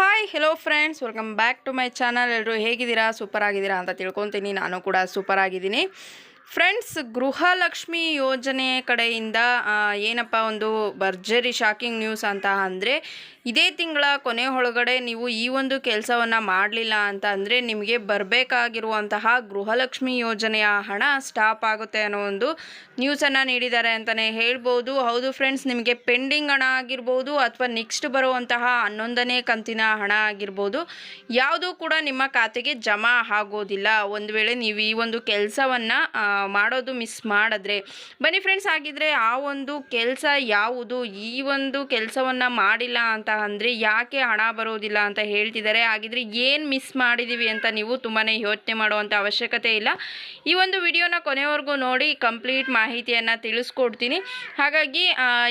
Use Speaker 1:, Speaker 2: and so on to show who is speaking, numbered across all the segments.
Speaker 1: Hi hello friends welcome back to my channel ಎಲ್ಲರೂ ಹೇಗಿದ್ದೀರಾ? Super ಆಗಿದ್ದೀರಾ ಅಂತ ತಿಳ್ಕೊತೀನಿ. ನಾನು ಕೂಡ ಸೂಪರ್ ಆಗಿದ್ದೀನಿ. ಫ್ರೆಂಡ್ಸ್ ಗೃಹಲಕ್ಷ್ಮಿ ಯೋಜನೆ ಕಡೆಯಿಂದ ಏನಪ್ಪ ಒಂದು ಭರ್ಜರಿ ಶಾಕಿಂಗ್ ನ್ಯೂಸ್ ಅಂತ ಅಂದರೆ ಇದೇ ತಿಂಗಳ ಕೊನೆ ಒಳಗಡೆ ನೀವು ಈ ಒಂದು ಕೆಲಸವನ್ನು ಮಾಡಲಿಲ್ಲ ಅಂತ ಅಂದರೆ ನಿಮಗೆ ಬರಬೇಕಾಗಿರುವಂತಹ ಗೃಹಲಕ್ಷ್ಮಿ ಯೋಜನೆಯ ಹಣ ಸ್ಟಾಪ್ ಆಗುತ್ತೆ ಅನ್ನೋ ಒಂದು ನ್ಯೂಸನ್ನು ನೀಡಿದ್ದಾರೆ ಅಂತಲೇ ಹೇಳ್ಬೋದು. ಹೌದು ಫ್ರೆಂಡ್ಸ್ ನಿಮಗೆ ಪೆಂಡಿಂಗ್ ಹಣ ಆಗಿರ್ಬೋದು ಅಥವಾ ನೆಕ್ಸ್ಟ್ ಬರುವಂತಹ ಹನ್ನೊಂದನೇ ಕಂತಿನ ಹಣ ಆಗಿರ್ಬೋದು. ಯಾವುದೂ ಕೂಡ ನಿಮ್ಮ ಖಾತೆಗೆ ಜಮಾ ಆಗೋದಿಲ್ಲ. ಒಂದು ವೇಳೆ ನೀವು ಈ ಒಂದು ಕೆಲಸವನ್ನು ಮಾಡೋದು ಮಿಸ್ ಮಾಡಿದ್ರೆ. ಬನ್ನಿ ಫ್ರೆಂಡ್ಸ್ ಆಗಿದ್ರೆ ಆ ಒಂದು ಕೆಲಸ ಯಾವುದು? ಈ ಒಂದು ಕೆಲಸವನ್ನು ಮಾಡಿಲ್ಲ ಅಂತ ಅಂದರೆ ಯಾಕೆ ಹಣ ಬರೋದಿಲ್ಲ ಅಂತ ಹೇಳ್ತಿದ್ದಾರೆ. ಹಾಗಿದ್ರೆ ಏನು ಮಿಸ್ ಮಾಡಿದ್ದೀವಿ ಅಂತ ನೀವು ತುಂಬಾ ಯೋಚನೆ ಮಾಡುವಂಥ ಅವಶ್ಯಕತೆ ಇಲ್ಲ. ಈ ಒಂದು ವಿಡಿಯೋನ ಕೊನೆವರೆಗೂ ನೋಡಿ ಕಂಪ್ಲೀಟ್ ಮಾಹಿತಿಯನ್ನು ತಿಳಿಸ್ಕೊಡ್ತೀನಿ. ಹಾಗಾಗಿ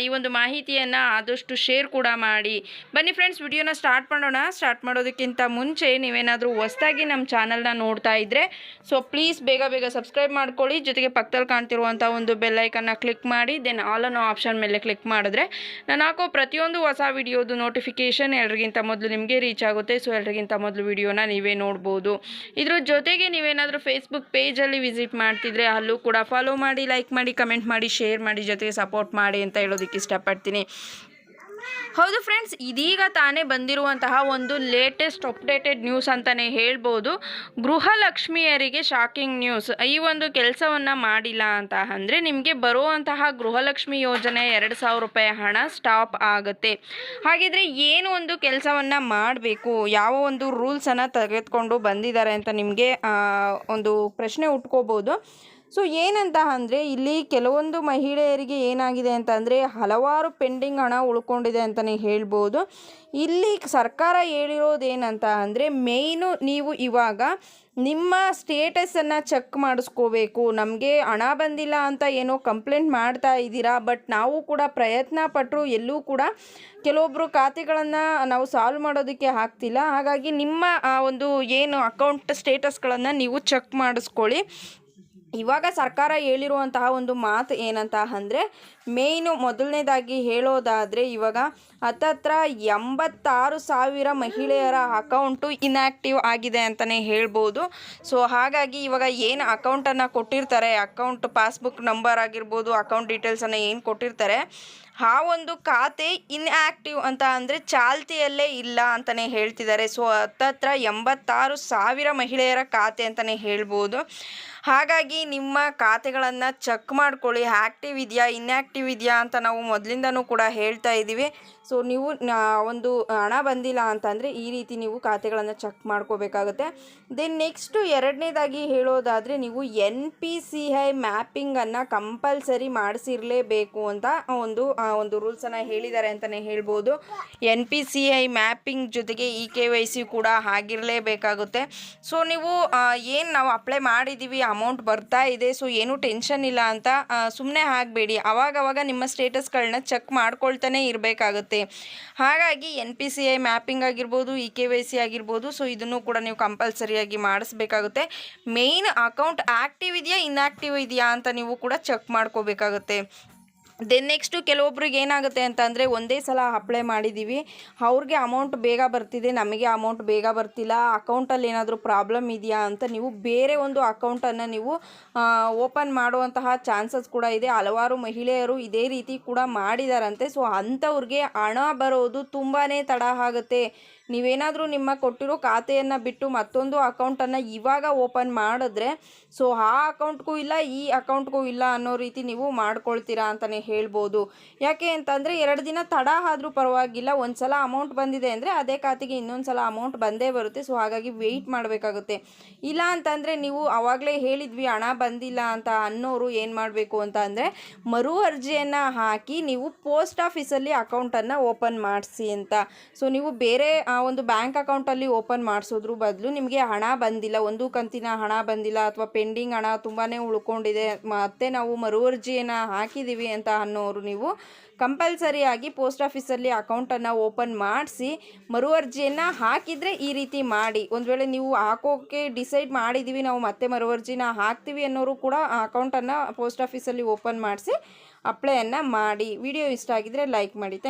Speaker 1: ಈ ಒಂದು ಮಾಹಿತಿಯನ್ನು ಆದಷ್ಟು ಶೇರ್ ಕೂಡ ಮಾಡಿ. ಬನ್ನಿ ಫ್ರೆಂಡ್ಸ್ ವಿಡಿಯೋನ ಸ್ಟಾರ್ಟ್ ಮಾಡೋಣ. ಸ್ಟಾರ್ಟ್ ಮಾಡೋದಕ್ಕಿಂತ ಮುಂಚೆ ನೀವೇನಾದರೂ ಹೊಸದಾಗಿ ನಮ್ಮ ಚಾನಲ್ನ ನೋಡ್ತಾ ಇದ್ದರೆ ಸೊ ಪ್ಲೀಸ್ ಬೇಗ ಬೇಗ ಸಬ್ಸ್ಕ್ರೈಬ್ ಮಾಡ್ಕೊಳ್ಳಿ. ಜೊತೆಗೆ ಪಕ್ಕದಲ್ಲಿ ಕಾಣ್ತಿರುವಂಥ ಒಂದು ಬೆಲ್ಲೈಕನ್ನ ಕ್ಲಿಕ್ ಮಾಡಿ ದೆನ್ ಆಲ್ ಅನ್ನೋ ಆಪ್ಷನ್ ಮೇಲೆ ಕ್ಲಿಕ್ ಮಾಡಿದ್ರೆ, ನಾನು ಹಾಕೋ ಪ್ರತಿಯೊಂದು ಹೊಸ ವಿಡಿಯೋದು ನೋಟಿಫಿಕೇಷನ್ ಎಲ್ರಿಗಿಂತ ಮೊದಲು ನಿಮಗೆ ರೀಚ್ ಆಗುತ್ತೆ. ಸೊ ಎಲ್ರಿಗಿಂತ ಮೊದಲು ವಿಡಿಯೋನ ನೀವೇ ನೋಡ್ಬೋದು. ಇದ್ರ ಜೊತೆಗೆ ನೀವೇನಾದರೂ ಫೇಸ್ಬುಕ್ ಪೇಜಲ್ಲಿ ವಿಸಿಟ್ ಮಾಡ್ತಿದ್ರೆ ಅಲ್ಲೂ ಕೂಡ ಫಾಲೋ ಮಾಡಿ ಲೈಕ್ ಮಾಡಿ ಕಮೆಂಟ್ ಮಾಡಿ ಶೇರ್ ಮಾಡಿ, ಜೊತೆಗೆ ಸಪೋರ್ಟ್ ಮಾಡಿ ಅಂತ ಹೇಳೋದಕ್ಕೆ ಇಷ್ಟಪಡ್ತೀನಿ. ಹೌದು ಫ್ರೆಂಡ್ಸ್ ಇದೀಗ ತಾನೇ ಬಂದಿರುವಂತಹ ಒಂದು ಲೇಟೆಸ್ಟ್ ಅಪ್ಡೇಟೆಡ್ ನ್ಯೂಸ್ ಅಂತಲೇ ಹೇಳ್ಬೋದು. ಗೃಹಲಕ್ಷ್ಮಿಯರಿಗೆ ಶಾಕಿಂಗ್ ನ್ಯೂಸ್ ಈ ಒಂದು ಕೆಲಸವನ್ನು ಮಾಡಿಲ್ಲ ಅಂತ ಅಂದರೆ ನಿಮಗೆ ಬರುವಂತಹ ಗೃಹಲಕ್ಷ್ಮಿ ಯೋಜನೆ ಎರಡು ಸಾವಿರ ರೂಪಾಯಿ ಹಣ ಸ್ಟಾಪ್ ಆಗುತ್ತೆ. ಹಾಗಿದ್ರೆ ಏನು ಒಂದು ಕೆಲಸವನ್ನು ಮಾಡಬೇಕು? ಯಾವ ಒಂದು ರೂಲ್ಸನ್ನು ತೆಗೆದುಕೊಂಡು ಬಂದಿದ್ದಾರೆ ಅಂತ ನಿಮಗೆ ಒಂದು ಪ್ರಶ್ನೆ ಉಟ್ಕೋಬೋದು. ಸೊ ಏನಂತ ಅಂದರೆ, ಇಲ್ಲಿ ಕೆಲವೊಂದು ಮಹಿಳೆಯರಿಗೆ ಏನಾಗಿದೆ ಅಂತ ಅಂದರೆ, ಹಲವಾರು ಪೆಂಡಿಂಗ್ ಹಣ ಉಳ್ಕೊಂಡಿದೆ ಅಂತಲೇ ಹೇಳ್ಬೋದು. ಇಲ್ಲಿ ಸರ್ಕಾರ ಹೇಳಿರೋದೇನಂತ ಅಂದರೆ, ಮೇಯ್ನು ನೀವು ಇವಾಗ ನಿಮ್ಮ ಸ್ಟೇಟಸನ್ನು ಚೆಕ್ ಮಾಡಿಸ್ಕೋಬೇಕು. ನಮಗೆ ಹಣ ಬಂದಿಲ್ಲ ಅಂತ ಏನೋ ಕಂಪ್ಲೇಂಟ್ ಮಾಡ್ತಾ ಇದ್ದೀರಾ ಬಟ್ ನಾವು ಕೂಡ ಪ್ರಯತ್ನ ಪಟ್ಟರು ಎಲ್ಲೂ ಕೂಡ ಕೆಲವೊಬ್ಬರು ಖಾತೆಗಳನ್ನು ನಾವು ಸಾಲ್ವ್ ಮಾಡೋದಕ್ಕೆ ಆಗ್ತಿಲ್ಲ. ಹಾಗಾಗಿ ನಿಮ್ಮ ಆ ಒಂದು ಏನು ಅಕೌಂಟ್ ಸ್ಟೇಟಸ್ಗಳನ್ನು ನೀವು ಚೆಕ್ ಮಾಡಿಸ್ಕೊಳ್ಳಿ. ಇವಾಗ ಸರ್ಕಾರ ಹೇಳಿರುವಂತಹ ಒಂದು ಮಾತು ಏನಂತ ಅಂದರೆ, ಮೇಯ್ನು ಮೊದಲನೇದಾಗಿ ಹೇಳೋದಾದರೆ ಇವಾಗ ಹತ್ತತ್ರ ಎಂಬತ್ತಾರು ಸಾವಿರ ಮಹಿಳೆಯರ ಅಕೌಂಟು ಇನ್ಆಕ್ಟಿವ್ ಆಗಿದೆ ಅಂತಲೇ ಹೇಳ್ಬೋದು. ಸೊ ಹಾಗಾಗಿ ಇವಾಗ ಏನು ಅಕೌಂಟನ್ನು ಕೊಟ್ಟಿರ್ತಾರೆ ಅಕೌಂಟ್ ಪಾಸ್ಬುಕ್ ನಂಬರ್ ಆಗಿರ್ಬೋದು ಅಕೌಂಟ್ ಡೀಟೇಲ್ಸನ್ನು ಏನು ಕೊಟ್ಟಿರ್ತಾರೆ, ಆ ಒಂದು ಖಾತೆ ಇನ್ಆ್ಯಕ್ಟಿವ್ ಅಂತ ಅಂದರೆ ಚಾಲ್ತಿಯಲ್ಲೇ ಇಲ್ಲ ಅಂತಲೇ ಹೇಳ್ತಿದ್ದಾರೆ. ಸೊ ಹತ್ತತ್ರ ಎಂಬತ್ತಾರು ಸಾವಿರ ಮಹಿಳೆಯರ ಖಾತೆ ಅಂತಲೇ ಹೇಳ್ಬೋದು. ಹಾಗಾಗಿ ನಿಮ್ಮ ಖಾತೆಗಳನ್ನು ಚೆಕ್ ಮಾಡ್ಕೊಳ್ಳಿ. ಆ್ಯಕ್ಟಿವ್ ಇದೆಯಾ ಇನ್ಆ್ಯಕ್ಟಿವ್ ಇದೆಯಾ ಅಂತ ನಾವು ಮೊದಲಿಂದನೂ ಕೂಡ ಹೇಳ್ತಾ ಇದ್ದೀವಿ. ಸೊ, ನೀವು ಒಂದು ಹಣ ಬಂದಿಲ್ಲ ಅಂತಂದರೆ ಈ ರೀತಿ ನೀವು ಖಾತೆಗಳನ್ನು ಚೆಕ್ ಮಾಡ್ಕೋಬೇಕಾಗುತ್ತೆ. ದೆನ್ ನೆಕ್ಸ್ಟು ಎರಡನೇದಾಗಿ ಹೇಳೋದಾದರೆ ನೀವು ಎನ್ ಪಿ ಸಿ ಐ ಮ್ಯಾಪಿಂಗನ್ನು ಕಂಪಲ್ಸರಿ ಮಾಡಿಸಿರಲೇಬೇಕು ಅಂತ ಒಂದು ಒಂದು ರೂಲ್ಸನ್ನು ಹೇಳಿದ್ದಾರೆ ಅಂತಲೇ ಹೇಳ್ಬೋದು. N P C I mapping ಜೊತೆಗೆ ಇ ಕೆ ವೈ ಸಿ ಕೂಡ ಆಗಿರಲೇಬೇಕಾಗುತ್ತೆ. ಸೊ, ನೀವು ಏನು ನಾವು ಅಪ್ಲೈ ಮಾಡಿದ್ದೀವಿ ಅಮೌಂಟ್ ಬರ್ತಾ ಇದೆ ಸೊ ಏನೂ ಟೆನ್ಷನ್ ಇಲ್ಲ ಅಂತ ಸುಮ್ಮನೆ ಆಗಬೇಡಿ. ಅವಾಗವಾಗ ನಿಮ್ಮ ಸ್ಟೇಟಸ್ಗಳನ್ನ ಚೆಕ್ ಮಾಡ್ಕೊಳ್ತಾನೆ ಇರಬೇಕಾಗುತ್ತೆ. ಹಾಗಾಗಿ N P C I mapping ಆಗಿರ್ಬೋದು ಇ ಕೆ ವೈ ಸಿ ಆಗಿರ್ಬೋದು ಸೊ ಇದನ್ನು ಕೂಡ ನೀವು ಕಂಪಲ್ಸರಿಯಾಗಿ ಮಾಡಿಸ್ಬೇಕಾಗುತ್ತೆ. ಮೇಯ್ನ್ ಅಕೌಂಟ್ ಆ್ಯಕ್ಟಿವ್ ಇದೆಯಾ ಇನ್ಆ್ಯಕ್ಟಿವ್ ಇದೆಯಾ ಅಂತ ನೀವು ಕೂಡ ಚೆಕ್ ಮಾಡ್ಕೋಬೇಕಾಗುತ್ತೆ. ದೆನ್ ನೆಕ್ಸ್ಟು ಕೆಲವೊಬ್ರಿಗೆ ಏನಾಗುತ್ತೆ ಅಂತ ಅಂದರೆ ಒಂದೇ ಸಲ ಅಪ್ಲೈ ಮಾಡಿದ್ದೀವಿ ಅವ್ರಿಗೆ ಅಮೌಂಟ್ ಬೇಗ ಬರ್ತಿದೆ. ನಮಗೆ ಅಮೌಂಟ್ ಬೇಗ ಬರ್ತಿಲ್ಲ. ಅಕೌಂಟಲ್ಲಿ ಏನಾದರೂ ಪ್ರಾಬ್ಲಮ್ ಇದೆಯಾ ಅಂತ ನೀವು ಬೇರೆ ಒಂದು ಅಕೌಂಟನ್ನು ನೀವು ಓಪನ್ ಮಾಡುವಂತಹ ಚಾನ್ಸಸ್ ಕೂಡ ಇದೆ. ಹಲವಾರು ಮಹಿಳೆಯರು ಇದೇ ರೀತಿ ಕೂಡ ಮಾಡಿದಾರಂತೆ. ಸೊ ಅಂಥವ್ರಿಗೆ ಹಣ ಬರೋದು ತುಂಬಾ ತಡ ಆಗುತ್ತೆ. ನೀವೇನಾದರೂ ನಿಮ್ಮ ಕೊಟ್ಟಿರೋ ಖಾತೆಯನ್ನು ಬಿಟ್ಟು ಮತ್ತೊಂದು ಅಕೌಂಟನ್ನು ಇವಾಗ ಓಪನ್ ಮಾಡಿದ್ರೆ, ಸೊ ಆ ಅಕೌಂಟ್ಗೂ ಇಲ್ಲ, ಈ ಅಕೌಂಟ್ಗೂ ಇಲ್ಲ ಅನ್ನೋ ರೀತಿ ನೀವು ಮಾಡ್ಕೊಳ್ತೀರಾ ಅಂತಲೇ ಹೇಳ್ಬೋದು. ಯಾಕೆ ಅಂತಂದರೆ ಎರಡು ದಿನ ತಡ ಆದರೂ ಪರವಾಗಿಲ್ಲ ಒಂದು ಸಲ ಅಮೌಂಟ್ ಬಂದಿದೆ ಅಂದರೆ ಅದೇ ಖಾತೆಗೆ ಇನ್ನೊಂದು ಸಲ ಅಮೌಂಟ್ ಬಂದೇ ಬರುತ್ತೆ, ಸೊ ಹಾಗಾಗಿ ವೆಯ್ಟ್ ಮಾಡಬೇಕಾಗುತ್ತೆ. ಇಲ್ಲ ಅಂತಂದರೆ ನೀವು ಆವಾಗಲೇ ಹೇಳಿದ್ವಿ, ಹಣ ಬಂದಿಲ್ಲ ಅಂತ ಅನ್ನೋರು ಏನು ಮಾಡಬೇಕು ಅಂತ ಅಂದರೆ ಮರು ಅರ್ಜಿಯನ್ನು ಹಾಕಿ ನೀವು ಪೋಸ್ಟ್ ಆಫೀಸಲ್ಲಿ ಅಕೌಂಟನ್ನು ಓಪನ್ ಮಾಡಿಸಿ ಅಂತ. ಸೊ ನೀವು ಬೇರೆ ಒಂದು ಬ್ಯಾಂಕ್ ಅಕೌಂಟಲ್ಲಿ ಓಪನ್ ಮಾಡಿಸೋದ್ರ ಬದಲು ನಿಮಗೆ ಹಣ ಬಂದಿಲ್ಲ, ಒಂದು ಕಂತಿನ ಹಣ ಬಂದಿಲ್ಲ ಅಥವಾ ಪೆಂಡಿಂಗ್ ಹಣ ತುಂಬಾ ಉಳ್ಕೊಂಡಿದೆ, ಮತ್ತೆ ನಾವು ಮರು ಅರ್ಜಿಯನ್ನು ಹಾಕಿದ್ದೀವಿ ಅಂತ ಅನ್ನೋರು ನೀವು ಕಂಪಲ್ಸರಿಯಾಗಿ ಪೋಸ್ಟ್ ಆಫೀಸಲ್ಲಿ ಅಕೌಂಟನ್ನು ಓಪನ್ ಮಾಡಿಸಿ ಮರು ಅರ್ಜಿಯನ್ನು ಹಾಕಿದರೆ ಈ ರೀತಿ ಮಾಡಿ. ಒಂದು ವೇಳೆ ನೀವು ಹಾಕೋಕ್ಕೆ ಡಿಸೈಡ್ ಮಾಡಿದ್ದೀವಿ ನಾವು ಮತ್ತೆ ಮರು ಅರ್ಜಿನ ಹಾಕ್ತೀವಿ ಅನ್ನೋರು ಕೂಡ ಅಕೌಂಟನ್ನು ಪೋಸ್ಟ್ ಆಫೀಸಲ್ಲಿ ಓಪನ್ ಮಾಡಿಸಿ ಅಪ್ಲೈಯನ್ನು ಮಾಡಿ. ವಿಡಿಯೋ ಇಷ್ಟ ಆಗಿದ್ರೆ ಲೈಕ್ ಮಾಡಿ. ಥ್ಯಾಂಕ್